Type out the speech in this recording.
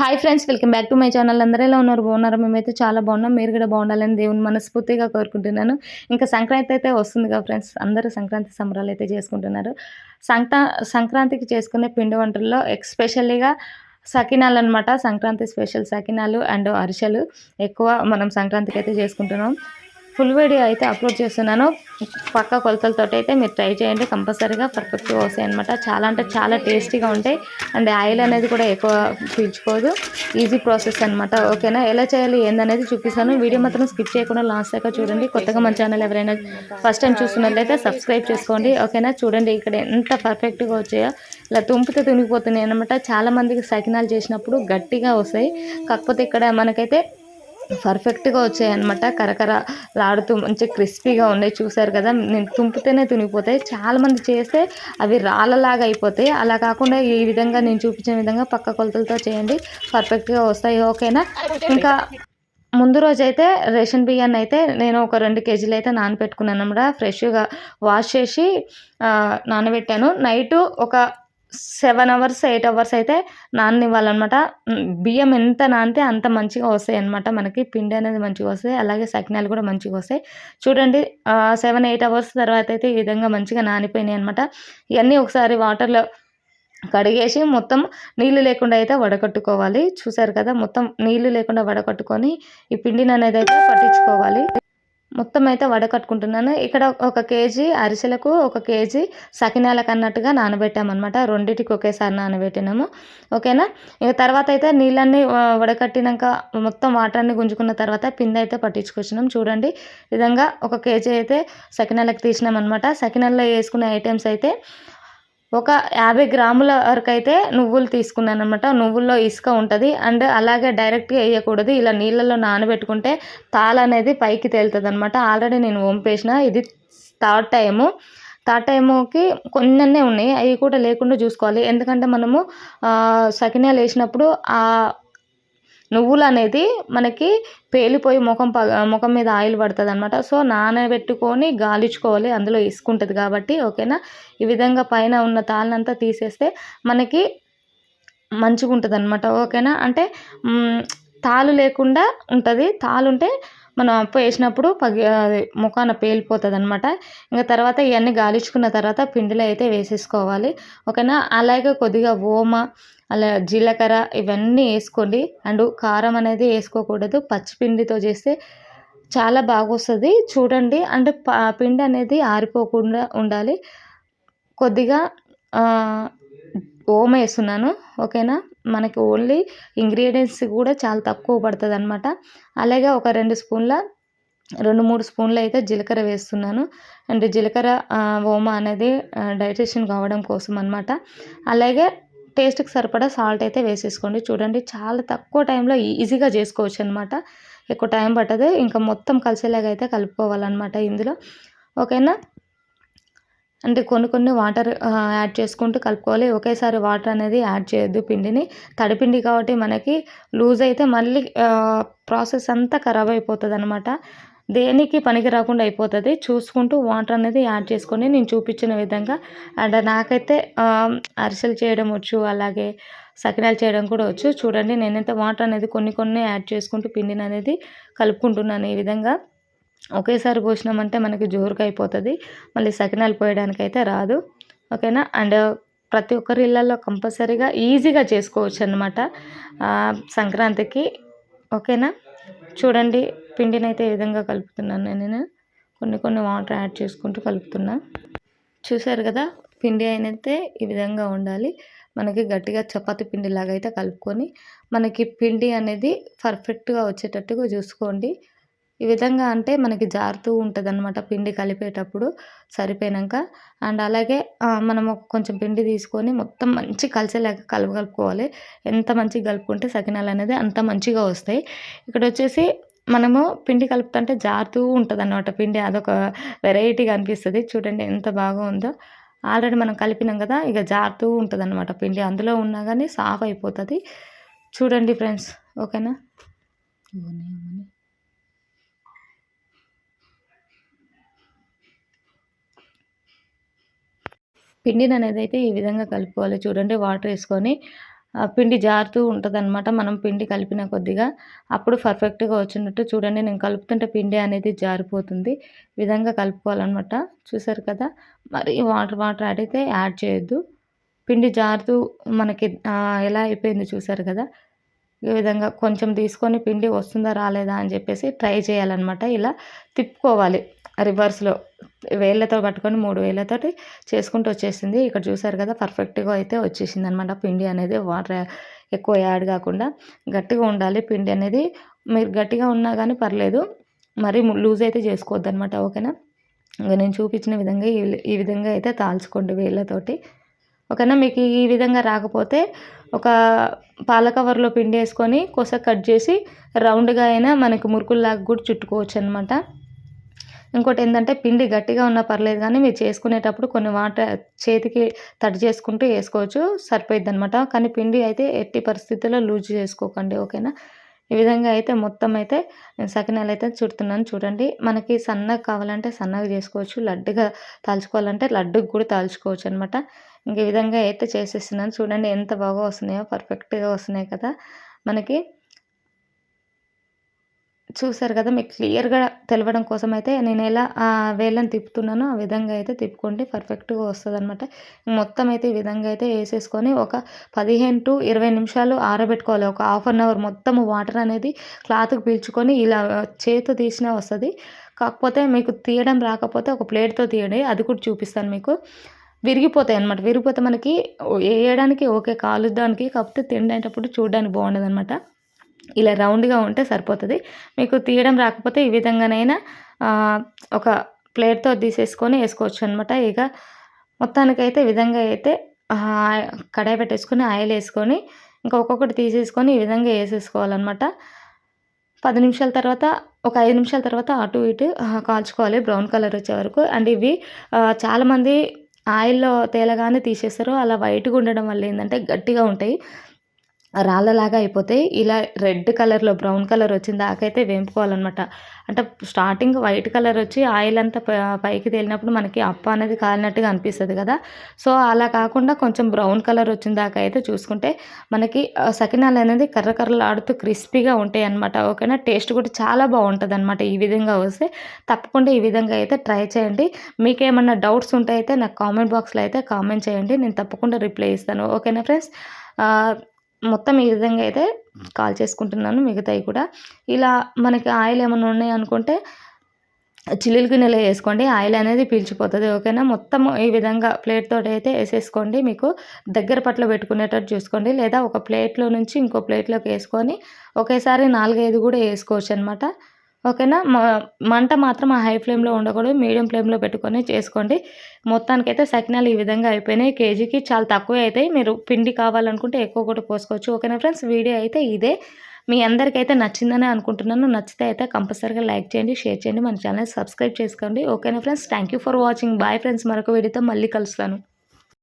Hi friends welcome back to my channel అందరూ ఎలా ఉన్నారు? బాగున్నారు? మేమైతే చాలా బాగున్నాం. మీరు కూడా బాగుండాలని దేవుని మనస్ఫూర్తిగా కోరుకుంటున్నాను. ఇంకా సంక్రాంతి అయితే వస్తుంది కదా ఫ్రెండ్స్ అందరూ సంక్రాంతి సంబరాలు అయితే చేసుకుంటున్నారు. సంక్రా సంక్రాంతికి చేసుకునే పిండి వంటల్లో ఎక్స్పెషల్లీగా సకినాలు అనమాట సంక్రాంతి స్పెషల్ సకినాలు అండ్ అరిసెలు ఎక్కువ మనం సంక్రాంతికి అయితే చేసుకుంటున్నాం. ఫుల్ వీడియో అయితే అప్లోడ్ చేస్తున్నాను. పక్క కొలతలతో అయితే మీరు ట్రై చేయండి. కంపల్సరీగా పర్ఫెక్ట్గా వస్తాయి అనమాట చాలా అంటే చాలా టేస్టీగా ఉంటాయి. అండ్ ఆయిల్ అనేది కూడా ఎక్కువ పీల్చుకోదు. ఈజీ ప్రాసెస్ అనమాట ఓకేనా? ఎలా చేయాలి? ఏందనేది చూపిస్తాను. వీడియో మాత్రం స్కిప్ చేయకుండా లాస్ట్ దాకా చూడండి. కొత్తగా మన ఛానల్ ఎవరైనా ఫస్ట్ టైం చూస్తున్నట్లయితే సబ్స్క్రైబ్ చేసుకోండి. ఓకేనా? చూడండి ఇక్కడ ఎంత పర్ఫెక్ట్గా వచ్చాయో. ఇలా తుంపితే తునిగిపోతున్నాయి అనమాట చాలా మందికి సకినాలు చేసినప్పుడు గట్టిగా వస్తాయి. కాకపోతే ఇక్కడ మనకైతే పర్ఫెక్ట్గా వచ్చాయి అనమాట కరకర లాడుతూ మంచి క్రిస్పీగా ఉన్నాయి. చూసారు కదా నేను తుంపితేనే తునిగిపోతాయి. చాలామంది చేస్తే అవి రాళ్ళలాగా అయిపోతాయి. అలా కాకుండా ఈ విధంగా నేను చూపించిన విధంగా పక్క కొలతలతో చేయండి. పర్ఫెక్ట్గా వస్తాయి. ఓకేనా? ఇంకా ముందు రోజు అయితే రేషన్ బియ్యాన్ని అయితే నేను ఒక రెండు కేజీలు అయితే నానబెట్టుకున్నాను అనమాట ఫ్రెష్గా వాష్ చేసి నానబెట్టాను. నైటు ఒక సెవెన్ అవర్స్ ఎయిట్ అవర్స్ అయితే నాననివ్వాలన్నమాట. బియ్యం ఎంత నానితే అంత మంచిగా వస్తాయి అనమాట మనకి. పిండి అనేది మంచిగా వస్తాయి. అలాగే సకినాలు కూడా మంచిగా వస్తాయి. చూడండి సెవెన్ ఎయిట్ అవర్స్ తర్వాత అయితే ఈ విధంగా మంచిగా నానిపోయినాయి అనమాట ఇవన్నీ ఒకసారి వాటర్లో కడిగేసి మొత్తం నీళ్ళు లేకుండా అయితే వడకట్టుకోవాలి. చూసారు కదా మొత్తం నీళ్ళు లేకుండా వడకట్టుకొని ఈ పిండిని అనేది అయితే పట్టించుకోవాలి. మొత్తం అయితే వడకట్టుకుంటున్నాను ఇక్కడ ఒక కేజీ అరిసెలకు ఒక కేజీ సకినాలకు అన్నట్టుగా నానబెట్టామన్నమాట. రెండింటికి ఒకేసారి నానబెట్టినాము. ఓకేనా? ఇక తర్వాత అయితే నీళ్ళన్నీ వడకట్టినాక మొత్తం వాటర్ అన్ని గుంజుకున్న తర్వాత పిండి అయితే పట్టించుకొచ్చినాం. చూడండి విధంగా ఒక కేజీ అయితే సకినాలకు తీసినాం అనమాట సకినాల్లో వేసుకునే ఐటమ్స్ అయితే ఒక యాభై గ్రాముల వరకు అయితే నువ్వులు తీసుకున్నాను అనమాట నువ్వుల్లో ఇసుక ఉంటుంది. అండ్ అలాగే డైరెక్ట్గా వేయకూడదు. ఇలా నీళ్ళల్లో నానబెట్టుకుంటే తాళ అనేది పైకి తేలుతుంది అనమాట ఆల్రెడీ నేను వంపేసిన. ఇది థర్డ్ టైము. థర్డ్ టైముకి కొన్ని ఉన్నాయి. అవి కూడా లేకుండా చూసుకోవాలి. ఎందుకంటే మనము సకినాలు వేసినప్పుడు నువ్వులు అనేది మనకి పేలిపోయి ముఖం ప ముఖం మీద ఆయిల్ పడుతుంది అనమాట సో నానబెట్టుకొని గాలించుకోవాలి. అందులో ఇసుకుంటుంది కాబట్టి ఓకేనా? ఈ విధంగా పైన ఉన్న తాళ్ళనంతా తీసేస్తే మనకి మంచిగా ఉంటుంది అనమాట ఓకేనా? అంటే తాలు లేకుండా ఉంటుంది. తాలు ఉంటే మనం అప్పు వేసినప్పుడు పగి ముఖాన పేలిపోతుంది అనమాట ఇంకా తర్వాత ఇవన్నీ గాలించుకున్న తర్వాత పిండిలో అయితే వేసేసుకోవాలి. ఓకేనా? అలాగే కొద్దిగా ఓమ అలా జీలకర్ర ఇవన్నీ వేసుకోండి. అండ్ కారం అనేది వేసుకోకూడదు. పచ్చిపిండితో చేస్తే చాలా బాగా వస్తుంది చూడండి అంటే పిండి అనేది ఆరిపోకుండా ఉండాలి. కొద్దిగా ఓమ వేస్తున్నాను ఓకేనా? మనకి ఓన్లీ ఇంగ్రీడియంట్స్ కూడా చాలా తక్కువ పడుతుంది అనమాట అలాగే ఒక రెండు స్పూన్ల రెండు మూడు స్పూన్లు అయితే జీలకర్ర వేస్తున్నాను. అండ్ జీలకర్ర ఓమ అనేది డైజెషన్ కావడం కోసం అనమాట అలాగే టేస్ట్కి సరిపడా సాల్ట్ అయితే వేసేసుకోండి. చూడండి చాలా తక్కువ టైంలో ఈజీగా చేసుకోవచ్చు అనమాట ఎక్కువ టైం పట్టదు. ఇంకా మొత్తం కలిసేలాగా అయితే కలుపుకోవాలన్నమాట ఇందులో. ఓకేనా? అంటే కొన్ని కొన్ని వాటర్ యాడ్ చేసుకుంటూ కలుపుకోవాలి. ఒకేసారి వాటర్ అనేది యాడ్ చేయొద్దు పిండిని. తడిపిండి కాబట్టి మనకి లూజ్ అయితే మళ్ళీ ప్రాసెస్ అంతా ఖరాబ్ అయిపోతుంది అనమాట దేనికి పనికి రాకుండా అయిపోతుంది. చూసుకుంటూ వాటర్ అనేది యాడ్ చేసుకొని నేను చూపించిన విధంగా. అండ్ నాకైతే అరిసెలు చేయడం వచ్చు అలాగే సకినాలు చేయడం కూడా వచ్చు. చూడండి నేనైతే వాటర్ అనేది కొన్ని కొన్ని యాడ్ చేసుకుంటూ పిండిని అనేది కలుపుకుంటున్నాను ఈ విధంగా. ఒకేసారి పోసినామంటే మనకి జోరుగా అయిపోతుంది మళ్ళీ సకినాలు పోయడానికి అయితే రాదు. ఓకేనా? అండ్ ప్రతి ఒక్కరి ఇళ్ళల్లో కంపల్సరీగా ఈజీగా చేసుకోవచ్చు అనమాట సంక్రాంతికి. ఓకేనా? చూడండి పిండిని అయితే ఏ విధంగా కలుపుతున్నాను నేను కొన్ని కొన్ని వాటర్ యాడ్ చేసుకుంటూ కలుపుతున్నా. చూసారు కదా? పిండి అయితే ఈ విధంగా ఉండాలి. మనకి గట్టిగా చపాతి పిండిలాగా అయితే కలుపుకొని మనకి పిండి అనేది పర్ఫెక్ట్గా వచ్చేటట్టుగా చూసుకోండి. ఈ విధంగా అంటే మనకి జారుతూ ఉంటుంది అనమాట పిండి కలిపేటప్పుడు సరిపోయాక అండ్ అలాగే మనము కొంచెం పిండి తీసుకొని మొత్తం మంచి కలిసేలాగా కలుపుకోవాలి ఎంత మంచిగా కలుపుకుంటే సకినాలు అనేది అంత మంచిగా వస్తాయి. ఇక్కడ వచ్చేసి మనము పిండి కలుపుతుంటే జారుతూ ఉంటుంది అనమాట పిండి. అదొక వెరైటీగా అనిపిస్తుంది. చూడండి ఎంత బాగా ఉందో. ఆల్రెడీ మనం కలిపినాం కదా ఇక జారుతూ ఉంటుంది అనమాట పిండి. అందులో ఉన్నా కానీ సాఫ్ అయిపోతుంది. చూడండి ఫ్రెండ్స్ ఓకేనా? పిండిని అనేది అయితే ఈ విధంగా కలుపుకోవాలి చూడండి వాటర్ వేసుకొని. పిండి జారుతూ ఉంటదనమాట మనం పిండి కలిపిన కొద్దిగా. అప్పుడు పర్ఫెక్ట్గా వచ్చినట్టు చూడండి నేను కలుపుతుంటే పిండి అనేది జారిపోతుంది. విధంగా కలుపుకోవాలన్నమాట చూసారు కదా. మరి వాటర్ వాటర్ అడిగితే యాడ్ చేయొద్దు. పిండి జారుతూ మనకి ఎలా అయిపోయింది చూసారు కదా. ఈ విధంగా కొంచెం తీసుకొని పిండి వస్తుందా రాలేదా అని చెప్పేసి ట్రై చేయాలన్నమాట. ఇలా తిప్పుకోవాలి. రివర్స్లో వేళ్ళతో పట్టుకొని మూడు వేళ్ళతోటి చేసుకుంటూ వచ్చేసింది. ఇక్కడ చూసారు కదా పర్ఫెక్ట్గా అయితే వచ్చేసింది అనమాట పిండి అనేది వాటర్ ఎక్కువ యాడ్ కాకుండా గట్టిగా ఉండాలి. పిండి అనేది మీరు గట్టిగా ఉన్నా కానీ పర్లేదు. మరీ లూజ్ అయితే చేసుకోవద్దు అనమాట ఓకేనా? ఇంకా నేను చూపించిన విధంగా ఈ ఈ విధంగా అయితే తాల్చుకోండి వేళ్ళతోటి. ఓకేనా? మీకు ఈ విధంగా రాకపోతే ఒక పాల కవర్లో పిండి వేసుకొని కొస కట్ చేసి రౌండ్గా అయినా మనకి మురుకుల్లాగా కూడా చుట్టుకోవచ్చు అనమాట ఇంకోటి ఏంటంటే పిండి గట్టిగా ఉన్నా పర్లేదు కానీ మీరు చేసుకునేటప్పుడు కొన్ని వాటర్ చేతికి తడి చేసుకుంటూ వేసుకోవచ్చు. సరిపోయిద్ది అనమాట కానీ పిండి అయితే ఎట్టి పరిస్థితుల్లో లూజ్ చేసుకోకండి ఓకేనా? ఈ విధంగా అయితే మొత్తం అయితే నేను సకినాలు అయితే చుడుతున్నాను. చూడండి మనకి సన్నగా కావాలంటే సన్నగా చేసుకోవచ్చు. లడ్డుగా తాల్చుకోవాలంటే లడ్డుకు కూడా తాల్చుకోవచ్చు అనమాట ఇంక ఈ విధంగా అయితే చేసేస్తున్నాను. చూడండి ఎంత బాగా వస్తున్నాయో పర్ఫెక్ట్గా వస్తున్నాయి కదా. మనకి చూసారు కదా మీకు క్లియర్గా తెలవడం కోసం అయితే నేను ఎలా ఆ వేళ్ళని తిప్పుతున్నానో ఆ విధంగా అయితే తిప్పుకోండి. పర్ఫెక్ట్గా వస్తుంది అనమాట మొత్తం అయితే ఈ విధంగా అయితే వేసేసుకొని ఒక పదిహేను టు ఇరవై నిమిషాలు ఆరబెట్టుకోవాలి. ఒక హాఫ్ అన్ అవర్ మొత్తం వాటర్ అనేది క్లాత్కి పీల్చుకొని ఇలా చేతితో తీసినా వస్తుంది. కాకపోతే మీకు తీయడం రాకపోతే ఒక ప్లేట్తో తీయండి. అది కూడా చూపిస్తాను మీకు. విరిగిపోతాయి అనమాట విరిగిపోతే మనకి వేయడానికి ఓకే కాలుద్దానికి కాకపోతే తినేటప్పుడు చూడడానికి బాగుండదు అనమాట ఇలా రౌండ్గా ఉంటే సరిపోతుంది. మీకు తీయడం రాకపోతే ఈ విధంగానైనా ఒక ప్లేట్తో తీసేసుకొని వేసుకోవచ్చు అనమాట ఇక మొత్తానికైతే ఈ విధంగా అయితే కడాయి పెట్టేసుకొని ఆయిల్ వేసుకొని ఇంకా ఒక్కొక్కటి తీసేసుకొని ఈ విధంగా వేసేసుకోవాలన్నమాట. పది నిమిషాల తర్వాత ఒక ఐదు నిమిషాల తర్వాత అటు ఇటు కాల్చుకోవాలి. బ్రౌన్ కలర్ వచ్చే వరకు. అండ్ ఇవి చాలామంది ఆయిల్లో తేలగానే తీసేస్తారు. అలా వైట్గా ఉండడం వల్ల ఏంటంటే గట్టిగా ఉంటాయి. రాళ్ళలాగా అయిపోతాయి ఇలా రెడ్ కలర్లో బ్రౌన్ కలర్ వచ్చిన దాకైతే వేపుకోవాలన్నమాట. అంటే స్టార్టింగ్ వైట్ కలర్ వచ్చి ఆయిల్ అంతా పైకి తేలినప్పుడు మనకి అప్ప అనేది కాలినట్టుగా అనిపిస్తుంది కదా. సో అలా కాకుండా కొంచెం బ్రౌన్ కలర్ వచ్చిన దాకా అయితే చూసుకుంటే మనకి సకినాలు అనేది కర్ర కర్రలు ఆడుతూ క్రిస్పీగా ఉంటాయి అనమాట ఓకేనా? టేస్ట్ కూడా చాలా బాగుంటుంది అనమాట ఈ విధంగా వస్తే తప్పకుండా ఈ విధంగా అయితే ట్రై చేయండి. మీకు ఏమన్నా డౌట్స్ ఉంటే అయితే నాకు కామెంట్ బాక్స్లో అయితే కామెంట్ చేయండి. నేను తప్పకుండా రిప్లై ఇస్తాను. ఓకేనా ఫ్రెండ్స్? మొత్తం ఈ విధంగా అయితే కాల్ చేసుకుంటున్నాను మిగతాయి కూడా. ఇలా మనకి ఆయిల్ ఏమైనా ఉన్నాయి అనుకుంటే చిల్లులు గిన్నెలో వేసుకోండి. ఆయిల్ అనేది పీల్చిపోతుంది ఓకేనా? మొత్తం ఈ విధంగా ప్లేట్ తోటి అయితే వేసేసుకోండి. మీకు దగ్గర పట్ల పెట్టుకునేటట్టు చూసుకోండి. లేదా ఒక ప్లేట్లో నుంచి ఇంకో ప్లేట్లోకి వేసుకొని ఒకేసారి నాలుగైదు కూడా వేసుకోవచ్చు అనమాట ఓకేనా? మంట మాత్రం ఆ హై ఫ్లేమ్లో ఉండకూడదు. మీడియం ఫ్లేమ్లో పెట్టుకొని చేసుకోండి. మొత్తానికైతే సకినాలు ఈ విధంగా అయిపోయినాయి. కేజీకి చాలా తక్కువ అవుతాయి మీరు పిండి కావాలనుకుంటే ఎక్కువ కూడా పోసుకోవచ్చు. ఓకేనా ఫ్రెండ్స్? వీడియో అయితే ఇదే. మీ అందరికైతే నచ్చిందని అనుకుంటున్నాను. నచ్చితే అయితే కంపల్సరీగా లైక్ చేయండి షేర్ చేయండి. మన ఛానల్ సబ్స్క్రైబ్ చేసుకోండి. ఓకేనా friends? Thank for watching. Bye friends. మరొక వీడియోతో మళ్ళీ కలుస్తాను.